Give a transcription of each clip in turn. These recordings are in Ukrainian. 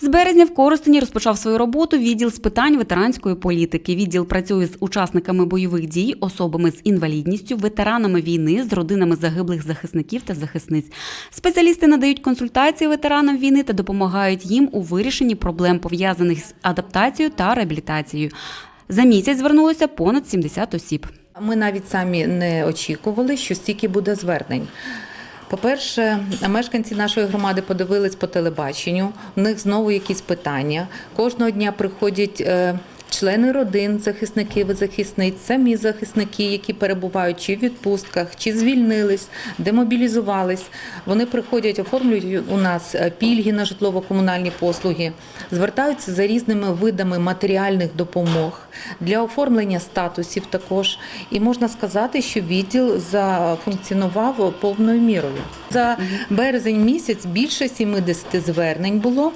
З березня в Коростені розпочав свою роботу відділ з питань ветеранської політики. Відділ працює з учасниками бойових дій, особами з інвалідністю, ветеранами війни, з родинами загиблих захисників та захисниць. Спеціалісти надають консультації ветеранам війни та допомагають їм у вирішенні проблем пов'язаних з адаптацією та реабілітацією. За місяць звернулося понад 70 осіб. Ми навіть самі не очікували, що стільки буде звернень. По-перше, мешканці нашої громади подивились по телебаченню. У них знову якісь питання. Кожного дня приходять е, члени родин захисників і захисниць, самі захисники, які перебувають чи в відпустках, чи звільнились, демобілізувались. Вони приходять, оформлюють у нас е, пільги на житлово-комунальні послуги, звертаються за різними видами матеріальних допомог для оформлення статусів також. І можна сказати, що відділ зафункціонував повною мірою. За березень місяць більше 70 звернень було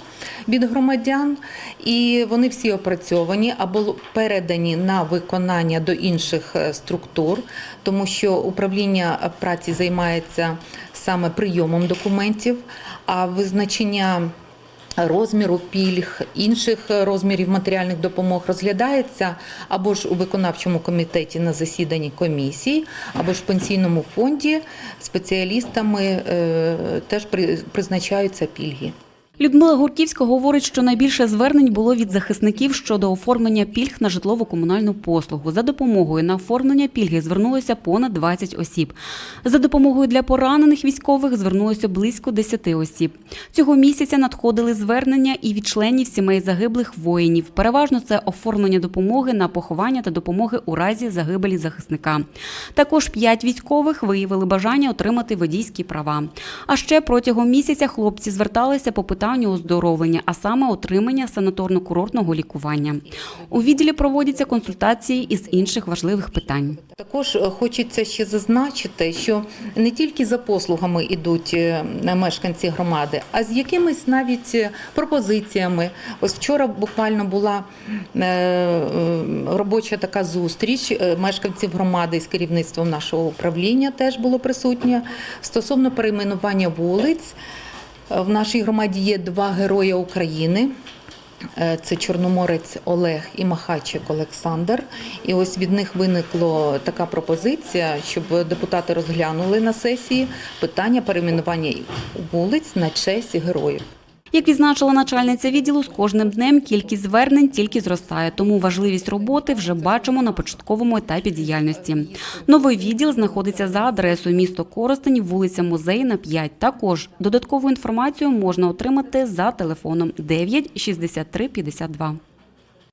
від громадян, і вони всі опрацьовані або передані на виконання до інших е, структур, тому що управління праці займається саме прийомом документів, а визначення. Розміру пільг, інших розмірів матеріальних допомог розглядається або ж у виконавчому комітеті на засіданні комісії, або ж в пенсійному фонді спеціалістами е, теж призначаються пільги. Людмила Гурківська говорить, що найбільше звернень було від захисників щодо оформлення пільг на житлово-комунальну послугу. За допомогою на оформлення пільги звернулося понад 20 осіб. За допомогою для поранених військових звернулося близько 10 осіб. Цього місяця надходили звернення і від членів сімей загиблих воїнів. Переважно це оформлення допомоги на поховання та допомоги у разі загибелі захисника. Також п'ять військових виявили бажання отримати водійські права. А ще протягом місяця хлопці зверталися по оздоровлення, а саме отримання санаторно-курортного лікування. У відділі проводяться консультації із інших важливих питань. Також е, хочеться ще зазначити, що не тільки за послугами йдуть е, мешканці громади, а з якимись навіть е, пропозиціями. Ось вчора буквально була робоча така зустріч мешканців громади з керівництвом нашого управління теж було присутнє стосовно перейменування вулиць. В нашій громаді є два герої України. Е, Це Чорноморець Олег і Махачик Олександр. І ось від них виникла така пропозиція, щоб депутати розглянули на сесії питання перейменування вулиць на честь героїв. Як відзначила начальниця відділу, з кожним днем кількість звернень тільки зростає, тому важливість роботи вже бачимо на початковому етапі діяльності. Новий відділ знаходиться за адресою місто Коростень, вулиця Музейна, 5. Також додаткову інформацію можна отримати за телефоном 9 63 52.